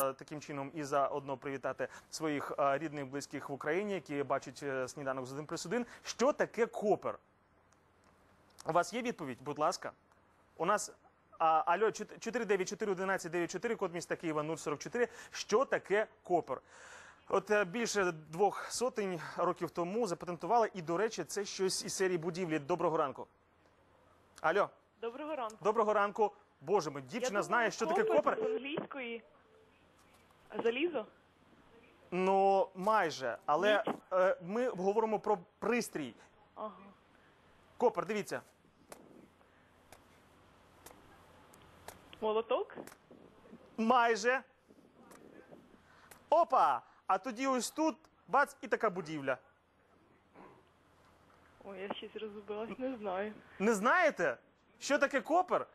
Е, Таким чином і заодно привітати своїх е, рідних, близьких в Україні, які бачать е, сніданок з 1 плюс 1. Що таке копер? У вас є відповідь? Будь ласка. У нас а, алло, 4941194, код міста Києва 044. Що таке копер? От більше двох сотень років тому запатентували, і, до речі, це щось із серії будівлі. Доброго ранку. Алло, Доброго ранку. доброго ранку. Боже мій, дівчина Я знає, думаю, що таке копер копер. з англійської. Залізо? Ну, майже. Але е, ми говоримо про пристрій. Ага. Копер, дивіться. Молоток? Майже. Опа! А тоді ось тут бац і така будівля. Ой, я щось розгубилась, не знаю. Не знаєте, що таке копер?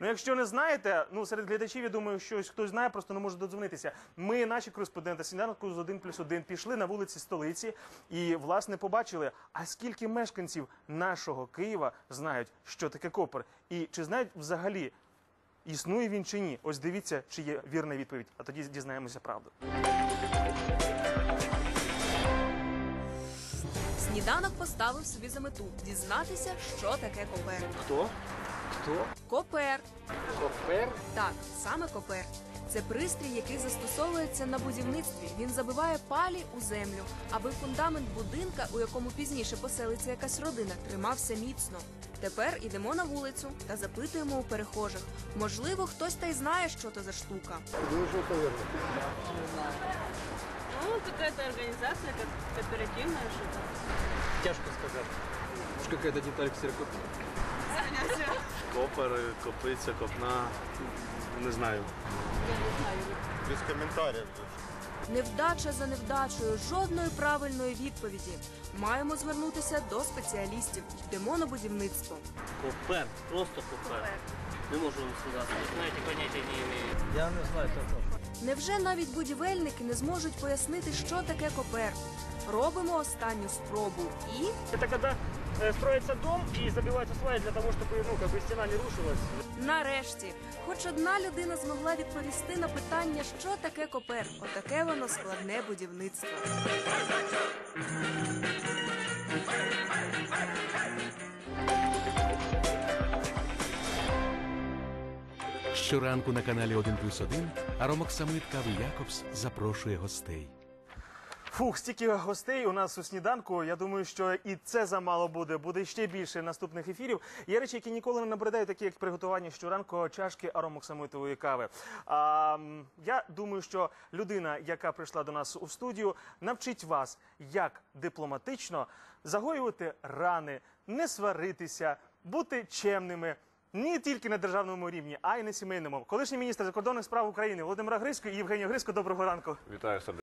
Ну, якщо не знаєте, ну серед глядачів, я думаю, що хтось знає, просто не може додзвонитися. Ми, наші кореспонденти сніданку з 1 плюс 1, пішли на вулиці столиці і, власне, побачили, а скільки мешканців нашого Києва знають, що таке копер. І чи знають взагалі, існує він чи ні? Ось дивіться, чи є вірна відповідь, а тоді дізнаємося правду. Сніданок поставив собі за мету дізнатися, що таке копер. Хто? Хто? Копер. Копер? Так, саме копер. Це пристрій, який застосовується на будівництві. Він забиває палі у землю, аби фундамент будинка, у якому пізніше поселиться якась родина, тримався міцно. Тепер ідемо на вулицю та запитуємо у перехожих. Можливо, хтось та й знає, що то за штука. Думаю, что. Ну, какая-то организация, как кооперативная что-то. Тяжко сказати. Может, какая-то деталь ксерокопии? Копер, копиця, копна. Не знаю. Без коментарів. Невдача за невдачею, жодної правильної відповіді. Маємо звернутися до спеціалістів. Йдемо на будівництво. Копер, просто копер. Не можу вам сказати. Знаєте, поняття не имею. Я не знаю, що. Невже навіть будівельники не зможуть пояснити, що таке копер? Робимо останню спробу і Это когда э, строится дом и забивается сваи для того, чтобы ну, как бы стена не рушилась. нарешті, хоч одна людина змогла відповісти на питання, що таке копер. Отаке воно складне будівництво. Щоранку на каналі 1 плюс 1 Аромок Самит Кави Якобс запрошує гостей. Фух, стільки гостей у нас у сніданку. Я думаю, що і це замало буде. Буде ще більше наступних ефірів. Є речі, які ніколи не набридають, такі як приготування щоранку чашки аромоксамитової кави. А, я думаю, що людина, яка прийшла до нас у студію, навчить вас, як дипломатично загоювати рани, не сваритися, бути чемними. Не тільки на державному рівні, а й на сімейному. Колишній міністр закордонних справ України Володимира Грисько і Євгенія Грисько. Доброго ранку. Вітаю сердечно.